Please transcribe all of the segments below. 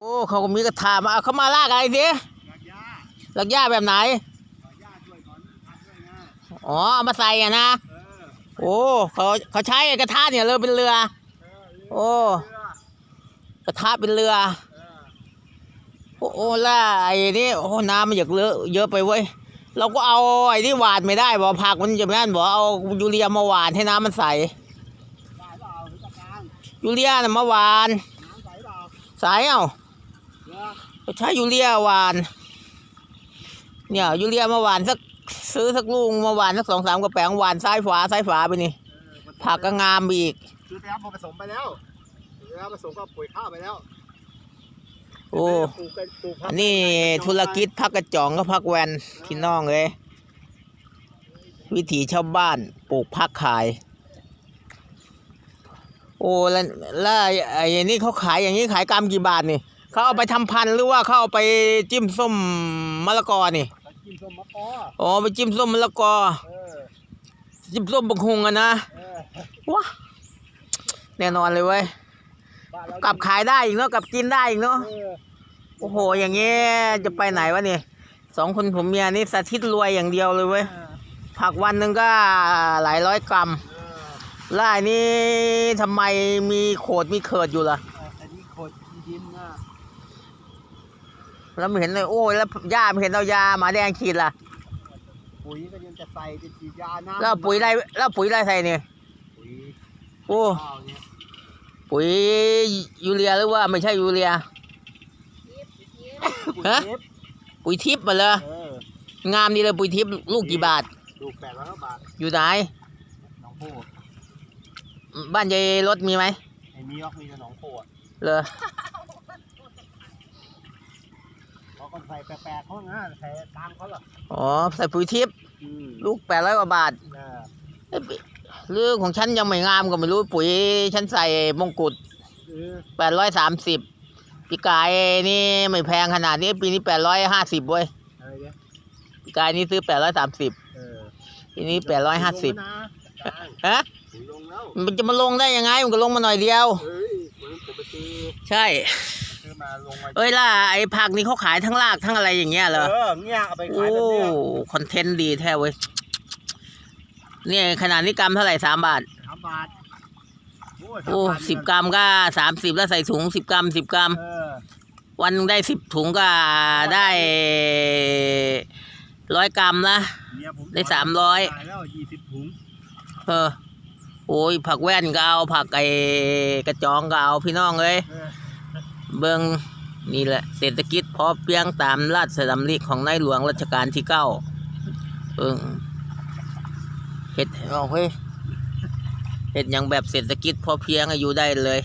โอ้เขาก็มีกระถามาเอาเขามาลากอะไรสิอยากยาลักหญ้าแบบไหนอ๋อเอามาใส่อะนะโอ้เขาเขาใช้กระทะเนี่ยเลยเป็นเรือ โอ้กระทะเป็นเรือโอ้โอ้แล้วไอ้นี่โอ้น้ำมันอยากเลอะเยอะไปเว้ยเราก็เอาไอ้ที่หวานไม่ได้บอกผักมันจะไม่นั่นบอกเอายูเรียมาหวานให้น้ำมันใสยูเรียน่ะมาหวานใสเปล่าใสเอ้า ใช้ยูเรียหวาน เนี่ยยูเรียมาหวานสักซื้อสักลูกมาหวานสักสองสามกระแปงหวานซ้ายฝาซ้ายฝาไปนี่เออผักก็งามอีกคือแล้วผสมไปแล้วแล้วผสมก็ปุ๋ยข้าวไปแล้ว โอ้ปลูกกันปลูกผักอันนี้ธุรกิจพักกระจ่องก็พักแวนพี่น้องเลยวิถีชาวบ้านปลูกพักขาย โอ้แล้วแล้วไอ้ไอ้นี่เขาขายอย่างนี้ขายกรัมกี่บาทนี่ เขาเอาไปทำพันธุ์หรือว่าเขาเอาไปจิ้มส้มมะละกอนี่ไปกินส้มมะกออ๋อไปจิ้มส้มมะละกอ เออ จิ้มส้มบักฮุงอะนะเออว้าแน่นอนเลยเว้ยบ้านเรากลับขายได้อีกเนาะกลับกินได้อีกเนาะเออโอ้โห อย่างเงี้ยจะไปไหนวะเนี่ยสองคนผมเมียนี่สาธิตรวยอย่างเดียวเลยเว้ยเออผักวันหนึ่งก็หลายร้อยกรัมเออแล้วไอ้นี่ทำไมมีโขดมีเขิดอยู่ล่ะ อันนี้โคตรดินนะ แล้วไม่เห็นเลยโอ้ยแล้วหญ้าไม่เห็นเอายาหมาแดงฉีดล่ะปุ๋ยก็ยังจะใส่จะฉีดยาน้ำแล้วปุ๋ยไรแล้วปุ๋ยไรใส่เนี่ยปุ๋ยโอ้ข้าวเนี่ยปุ๋ยยูเรียหรือว่าไม่ใช่ยูเรียปุ๋ยฮะเทปปุ๋ยทิพย์มาเลยเอองามดีเลยปุ๋ยทิพย์ลูกกี่บาทลูกแปดร้อยบาทอยู่ไหนหนองโพบ้านยายรถมีไหมไอ้มียอกมีแต่หนองโพอะเลย เขาก็ใส่แปลกๆเขาง่ะใส่ตามเขาหรออ๋อใส่ปุ๋ยทิพย์อืมลูกแปดร้อยกว่าบาทน่ะเอ้ยเรื่องของฉันยังไม่งามก็ไม่รู้ปุ๋ยฉันใส่มงกุฎเออแปดร้อยสามสิบปีกายนี่ไม่แพงขนาดนี้ปีนี้แปดร้อยห้าสิบเว้ยอะไรเนี่ยปีกายนี้ซื้อแปดร้อยสามสิบเออปีนี้แปดร้อยห้าสิบปุ๋ลงแล้วนะฮะปุ๋ยลงแล้วมันจะมาลงได้ยังไงมันก็ลงมาหน่อยเดียว เฮ้ยปุ๋ยผมไปซื้อใช่ซื้อ มาลงมาเอ้ยล่ะไอ้ผักนี่เขาขายทั้งรากทั้งอะไรอย่างเงี้ยเหรอเออเนี่ยเอาไปโอ้ขายแบบเนี้ยคอนเทนต์ดีแท้เว้ยเนี่ยขนาดนี้กรัมเท่าไหร่สามบาท สามบาทโอ้ยโอ้ามบาทสิบกรัมก็สามสิบแล้วใส่ถุงสิบกรัมสิบกรัม เออวันหนึ่งได้สิบถุงก็ได้ร้อยกรัมละ เมียผมได้สามร้อยขายแล้วยี่สิบถุงเออ โอ้ยผักแว่นก็เอาผักไอ้กระจองก็เอาพี่น้องเลย เออ เบิงนี่แหละเศรษฐกิจพอเพียงตามราชดำริของในหลวงรัชกาลที่เก้าเอิงเฮ็ดเอาเฮ้ยเฮ็ดอย่างแบบเศรษฐกิจพอเพียงอายุได้เลย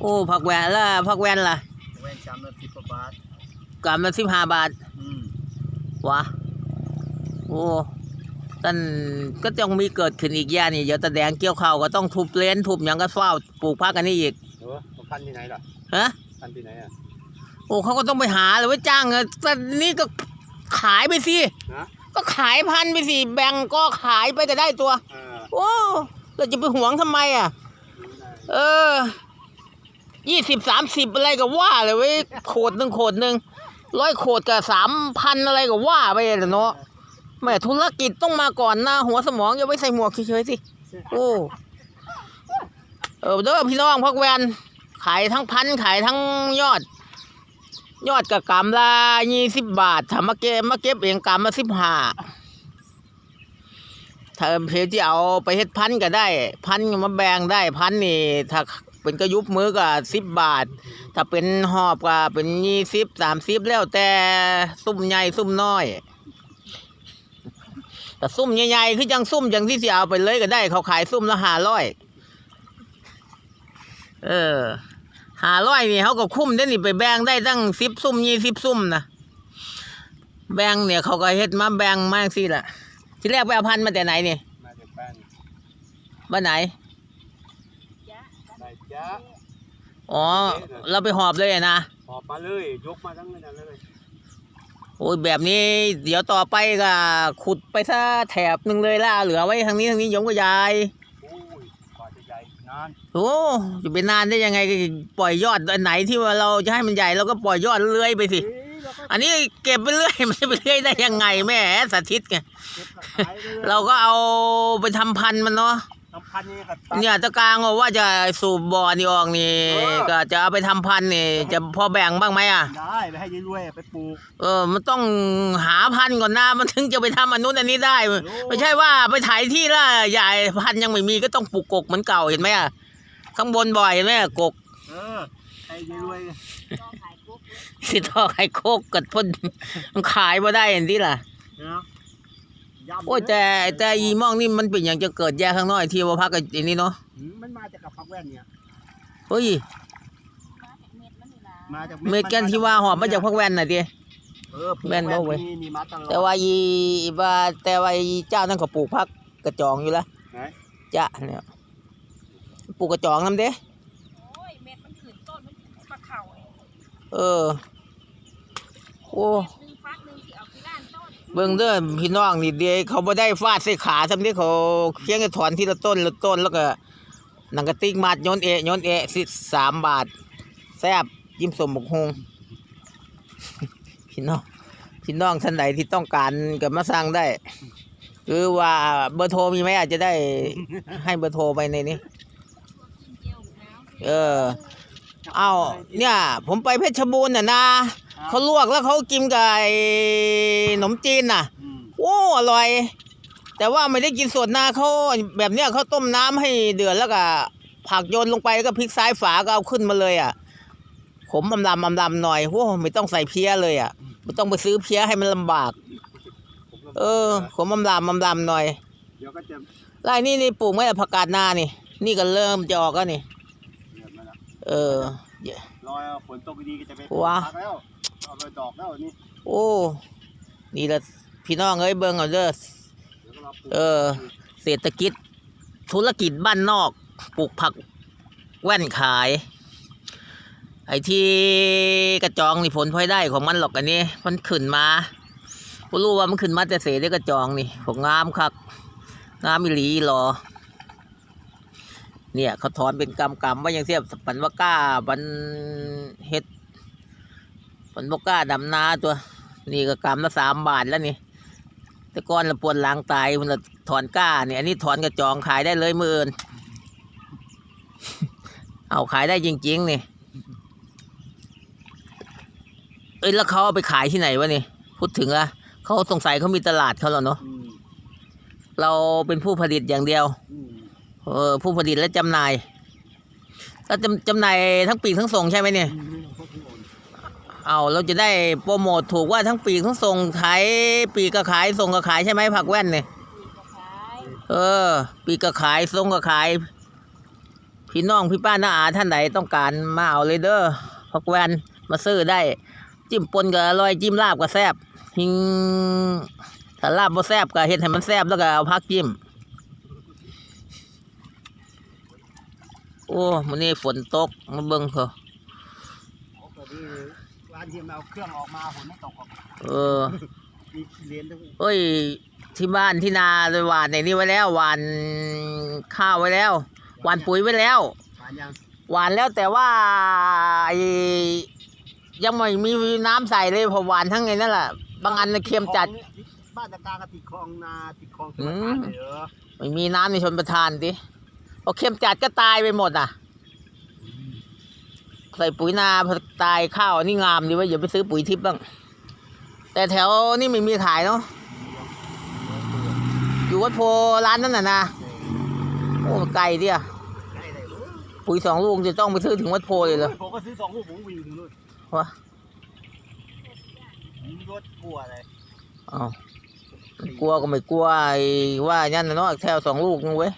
โอ้ผักแว่นล่ะผักแว่นล่ะแว่นจำละสิบกว่าบาทกรัมละสิบห้าบาทอืมวะโอ้ท่านก็ต้องมีเกิดขึ้นอีกอย่างนี่เดี๋ยวตาแดงเกี่ยวข้าวก็ต้องทุบเลนทุบอย่างก็เฝ้าวปลูกพักอันนี้อีกเออพันที่ไหนล่ะฮะพันที่ไหนอะโอ้เขาก็ต้องไปหาเลยว่าจ้างเงินแต่นี่ก็ขายไปสิฮะก็ขายพันไปสิแบ่งก็ขายไปก็ได้ตัว เออโอ้เราจะไปหวงทำไมอะดูได้เออยี่สิบสามสิบอะไรก็ว่าเลยเว้ยโขดหนึ่งโขดหนึ่งร้อยโขดกับสามพันอะไรก็ว่าไปเลยเนาะแม่ธุรกิจต้องมาก่อนนะหัวสมองอย่าไว้ใส่หมวกเฉยๆสิ โอ้ เออเด้อพี่น้องพักแวนขายทั้งพันขายทั้งยอด ยอดกับกำละยี่สิบบาทถ้ามาเก็บมาเก็บเองกำละสิบห้าถ้าเพจที่เอาไปเฮ็ดพันก็ได้ พันมาแบ่งได้พันนี่ ถ้าเป็นกระยุบมือก็สิบบาท ถ้าเป็นหอบก็เป็นยี่สิบสามสิบแล้วแต่ซุ่มใหญ่ซุ่มน้อยแต่ซุ่มใหญ่ๆคือจังซุ่มจังที่สิเอาไปเลยก็ได้ เขาขายซุ่มละห้าร้อย เออห้าร้อยนี่เขาก็คุ้มได้นี่ไปแบ่งได้ตั้งสิบซุ่มยี่สิบซุ่มนะแบ่งเนี่ยเขาก็เฮ็ดมาแบ่งมาสิล่ะ ที่แรกไปเอาพันธุ์มาแต่ไหนนี่มาจากบ้านบ้านไหนได้จ้าอ๋อ เราไปหอบเลยอะนะหอบมาเลยยกมาทั้งนั้นเลยโอ้ยแบบนี้ เดี๋ยวต่อไปก็ขุดไปซะแถบหนึ่งเลยล่ะเหลือไว้ทางนี้ทางนี้ยมก็ยาย โอ้ยกว่าจะใหญ่นนานโอ้จะไปนานได้ยังไงก็ปล่อยยอดอันไหนที่ว่าเราจะให้มันใหญ่เราก็ปล่อยยอดเลื้อยไปสิเอ้ยเราก็อันนี้เก็บไปเรื่อยมันจะไปเรื่อยได้ยังไงแม่สาธิตไงเก็บขายรื่อยๆเราก็เอาไปทำพันธุ์มันเนาะ ทำพันธุ์นี่ก็ตัด เนี่ยตะกลางบอกว่าจะสูบบ่อนี่ออกนี่ เออ ก็จะเอาไปทำพันธุ์นี่ จะพอแบ่งบ้างไหมอะ ได้ไปให้รวยๆไปปลูก เออ มันต้องหาพันธุ์ก่อนนะมันถึงจะไปทำอันนู้นอันนี้ได้ ไม่ใช่ว่าไปถ่ายที่ละใหญ่พันธุ์ยังไม่มีก็ต้องปลูกกกเหมือนเก่าเห็นไหมอะ ข้างบนบ่อยเห็นไหมกกเออให้รวยสิทอไข่โคกกับพ่นมันขายมาได้เห็นที่ล่ะๆเนาะย่ำ โอ้ยแต่แต่อีมองนี่มันเป็นอย่างจะเกิดแยกข้างนอกที่ว่าพักกับอันนี้เนาะอืมมันมาจากกับพักแว่นเนี่ยเฮ้ยมาจากเม็ดกันที่ว่าหอบมาจากพักแว่นน่ะทีเออแม่นบ่เว้ยนี่นี่มาตลอดแต่ว่าอีว่าแต่ว่าอีเจ้านั่นก็ปลูกพักกระจองอยู่ละไหนจ้ะเนี่ยปลูกกระจองน้ำเด้โอ้ยเม็ดมันขึ้นต้นมันปลาเข่าไอ้เออ โอ้ เบิ่งเด้อพี่น้องนี่เดียวเขาบ่ได้ฟาดใส่ขาซำนี้เขาเพียงแค่ถอนทีละต้นละต้นแล้วก็หนังกระติกมัดโยนเอะโยนเอะสิสามบาทแซบยิ้มสมบกฮงพี่น้องพี่น้องท่านใดที่ต้องการก็มาสั่งได้ คือว่าเบอร์โทรมีไหมอาจจะได้ให้เบอร์โทรไปในนี้เออ เอาเนี่ย ผมไปเพชรบูรณ์น่ะนะ เขาลวกแล้วเขากินกับไอ้ขนมจีนน่ะ อืมโอ้อร่อย แต่ว่าไม่ได้กินสดนะเขาแบบเนี้ยเขาต้มน้ำให้เดือดแล้วก็ผักโยนลงไปแล้วก็พลิกซ้ายฝาก็เอาขึ้นมาเลยอะขมอำลำอำลำหน่อยโอ้ไม่ต้องใส่เพี้ยเลยอะไม่ต้องไปซื้อเพี้ยให้มันลำบาก ผมก็เออขมอำลำอำลำหน่อยเดี๋ยวก็จะไร่นี่นี่ปลูกไม่ได้ผักกาดนานี่ นี่ก็เริ่มจะออกแล้วนี่ เดือดมาแล้วเออ รอยฝนตกดีๆก็จะไปว้า พักแล้ว เอาไปดอกแล้วนี่โอ้ นี่ละพี่น้องเอ้ยเบิ่งเอาเด้อ เดี๋ยวก็รอปลูกเออ เศรษฐกิจ ธุรกิจบ้านนอกปลูกผักแว่นขาย ไอ้ที่กระจองนี่ผลพลอยได้ของมันหรอกอันนี้ มันขึ้นมาบ่รู้ว่ามันขึ้นมาแต่เสได้กระจองนี่ผมงามคักงามมิลีหรอ เนี่ย เขาถอนเป็นกำกำๆว่าอย่างเสียบปันวาก้าปันเฮ็ด ปันวาก้าดำนาตัว นี่ก็กำละสามบาทแล้วนี่แต่ก่อนละปวดหลังตายมันละถอนก้าเนี่ยอันนี้ถอนกระจองขายได้เลยมืออื่น เอาขายได้จริงๆนี่เอ้ยแล้วเขาเอาไปขายที่ไหนวะนี่พูดถึงอะเขาสงสัยเขามีตลาดเขาแล้วเนาะเราเป็นผู้ผลิตอย่างเดียวเออผู้ผลิตและจำหน่ายแล้วจำจำหน่ายทั้งปีกทั้งส่งใช่ไหมเนี่ย เอาเราจะได้โปรโมทถูกว่าทั้งปีกทั้งส่งขายปีกก็ขายส่งก็ขายใช่ไหมผักแว่นเนี่ยมีกระขายเออ ปีกก็ขายส่งก็ขาย พี่น้องพี่ป้าน้าอาท่านใดต้องการมาเอาเลยเด้อผักแวนมาซื้อได้ จิ้มปนก็อร่อยจิ้มลาบก็แซ่บหิงถ้าลาบบ่แซ่บก็เฮ็ดให้มันแซ่บแล้วก็เอาผักจิ้มโอ้มื้อนี้ฝนตกมาเบิ่งเถอะโอ้ก็ดีร้านที่มันเอาเครื่องออกมาฝนไม่ตกหรอกเออ มีเรียนทั้งเอ้ย ที่บ้านที่นาเลยหวานในนี้ไว้แล้วหวานข้าวไว้แล้วหวานปุ๋ยไว้แล้วผ่านยังหวานแล้วแต่ว่าไอ้ยังไม่มีน้ำใส่เลยเพอหวานทั้งไงนั่นแหละบางอันน่ะเค็มจัดบ้านตะกลางก็ติดคลองนาติดคลองชอืลมประทานเลยเหรอไม่มีน้ำในชนประทานดิพอเค็มจัดก็ตายไปหมดอะ ใส่ปุ๋ยนาพอตายข้าวนี่งามดีเว่าอย่าไปซื้อปุ๋ยทิพย์บ้าง แต่แถวนี่ไม่มีขายเนาะอยู่วัดโพร้านนั่นน่ะนะโอ้ไกลดิอะได้เลยรู้ปุ๋ยสองลูกจะต้องไปซื้อถึงวัดโพเลยเหรอผมก็ซื้อสองลูกผมวิ่งถึงนู่นวะรถกลัวเลยอ้าวกลัวก็ไม่กลัวไอ้ว่านั่นนะเนาะแถวสองลูกนึงเว้ย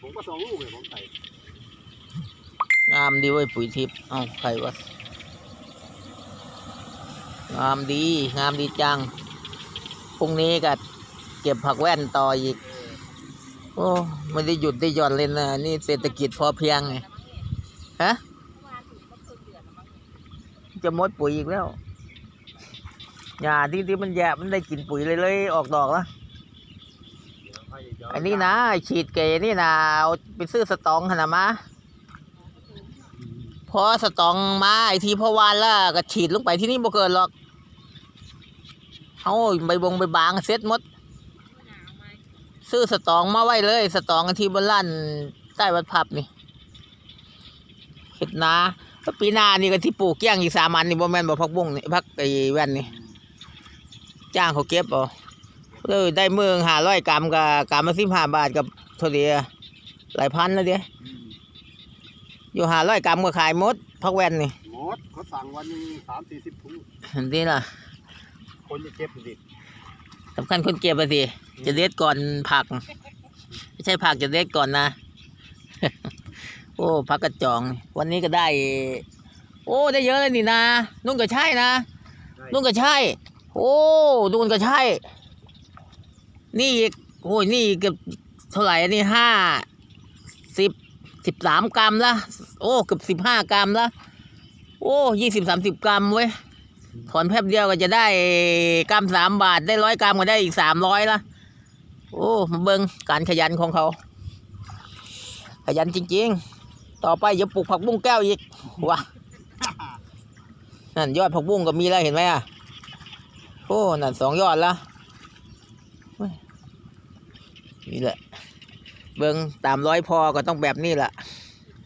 ผมก็สองลูกเลยผมใส่งามดีเว้ยปุ๋ยทิพย์เอ้าใครวะงามดี งามดีจังพรุ่งนี้ก็เก็บผักแว่นต่ออีก โอ้ไม่ได้หยุดได้หย่อนเลยนะนี่เศรษฐกิจพอเพียงไงฮะจะมดปุ๋ยอีกแล้วหญ้าที่ที่มันแย่มันได้กลินปุ๋ยเลยเลยออกดอกล้วอันนี้นะฉีดเกนี่นะเอาไปซื้อสตองขนาดมา อสตองมาไอทีพอวานล้วก็ฉีดลงไปที่นี่บ่เกินหรอกเอาใบบงใบบางเซ็ตหมด ซื้อสตองมาไว้เลย สตองที่บนลั่นใต้วัดพับนี่เห็ดนาปีหน้านี่ก็ที่ปลูกเกี้ยงอีกสามันนี่บ่แม่นบ่พักบุ้งนี่พักไอ้แว่นนี่จ้างเขาเก็บเอาเลยได้เมืองหาร้อยกรัมกับกรัมละสิบห้าบาทกับเท่าเดียหลายพันแล้วเดีย อืมอยู่หาร้อยกรัมก็ขายหมดพักแว่นนี่หมดเขาสั่งวันหนึงสามสี่สิบถุงนี่ล่ะคนจะเก็บดิสำคัญคนเก็บไปสิจะเด็ดก่อนผัก ไม่ใช่ผักจะเด็ดก่อนนะ โอ้ผักกระจอง วันนี้ก็ได้ โอ้ได้เยอะเลยนี่นะนุ่นก็ใช่นะนุ่นก็ใช่ โอ้นุ่นก็ใช่ นี่อีกโอ้ยนี่เกือบเท่าไหร่อันนี่ห้าสิบ สิบสามกรัมละโอ้เกือบสิบห้ากรัมละโอ้ยี่สิบสามสิบกรัมเว้ยถอนแป๊บเดียวก็จะได้กรัมสามบาทได้ร้อยกรัมก็ได้อีกสามร้อยละโอ้มาเบิงการขยันของเขา ขยันจริง ๆ ต่อไปจะปลูกผักบุ้งแก้วอีกว้านั่นยอดผักบุ้งก็มีแล้วเห็นไหมอะโอ้นั่นสองยอดละเว้ยนี่แหละ เบิงตามร้อยพอก็ต้องแบบนี้แหละ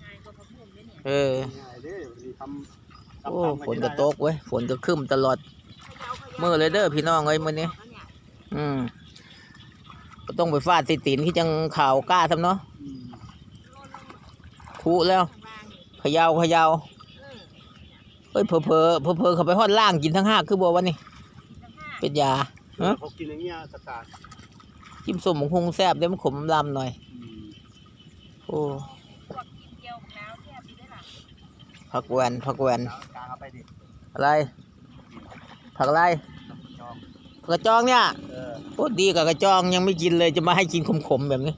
งานก็พักบุ้งด้วยเนี่ยเออง่ายเด้นี่ทำโอ้ทำๆฝนก็ตกเว้ยฝนก็ครึ้มตลอดมือเลยเด้อพี่น้องเอ้ยมื้อนี้ อืมก็ต้องไปฟาดติตีนที่จังข่าวกล้าทำเนาะอืมคุแล้วเขยาวขยาวเอ้ยเพอเพอเพอเพอๆเขาไปฮอดล่างกินทั้งห้าคือบัววันนี้เป็นยาฮะเขากินอย่างเงี้ยสกัดจิ้มส้มหมงคงแซ่บเดี๋ยวมันขมลำหน่อยอืม โอ้พวกกินเกี๊ยวหนาวแซ่บดีด้วยล่ะผักแวนผักแวนแล้วกางเอาไปดิอะไรผักอะไรจองผักกระจองเนี่ยเออโอ้ดีกับกระจองยังไม่กินเลยจะมาให้กินขมๆแบบนี้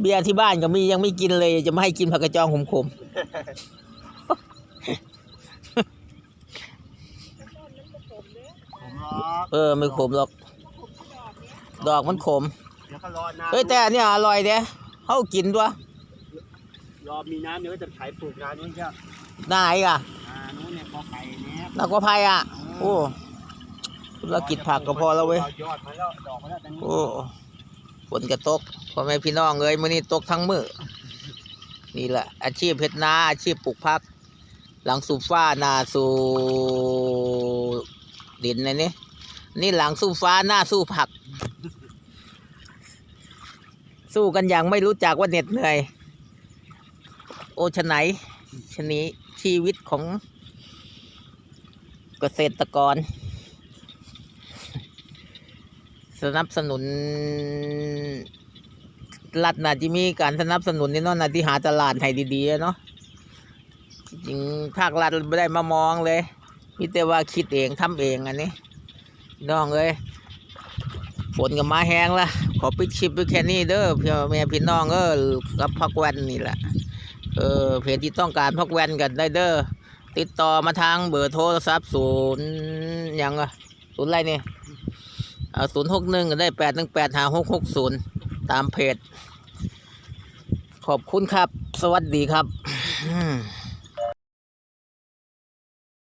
เบียร์ที่บ้านก็มียังไม่กินเลย จะมาให้กินผักกระจองขมผมรอๆเออไม่ขมหรอก ดอกมันขมเดี๋ยวก็รอนานเฮ้ยแต่อันเนี่ยอร่อยเด้ เขากินด้วยรอมีน้ำเดี๋ยวก็จะไถปลูกนานู้นเจ้าหน้าอีกอะอ่านู้นเนี่ยกอไก่เนี่ยนักว่าภัยอะ โอ้ธุรกิจผักก็พอแล้วเว้ยยอดมาแล้วดอกมาแล้วตอนนี้โอ้ฝนกระตกพ่อแม่พี่น้องเอ้ยมื้อนี้ตกทั้งมือนี่แหละ อาชีพเพชรนาอาชีพปลูกผัก หลังสูบฟ้าหน้าสู่ดินนะนี่นี่หลังสู้ฟ้าหน้าสู้ผัก สู้กันอย่างไม่รู้จักว่าเหน็ดเหนื่อย โอชไหนชนีชีวิตของเกษตรกร สนับสนุนรัฐน่าจะมีการสนับสนุนนี่เนาะน่าที่หาตลาดให้ดีๆเนาะจริงภาครัฐไม่ได้มามองเลยมีแต่ว่าคิดเองทำเองอันนี้พี่น้องเอ้ยฝนกับมาแห้งละ อปิดคลิปไว้แค่นี้เด้อพี่แม่พี่น้องเออกับพักแวนนี่แหละเออเพจที่ต้องการพักแวนกันได้เด้อติดต่อมาทางเบอร์โทรศัพท์ศูนย์ยังอะศูนย์อะไรเนี่ยศูนย์หกหนึ่งก็ได้แปดหนึ่งแปดหาหกหกศูนย์ตามเพจ ขอบคุณครับ สวัสดีครับ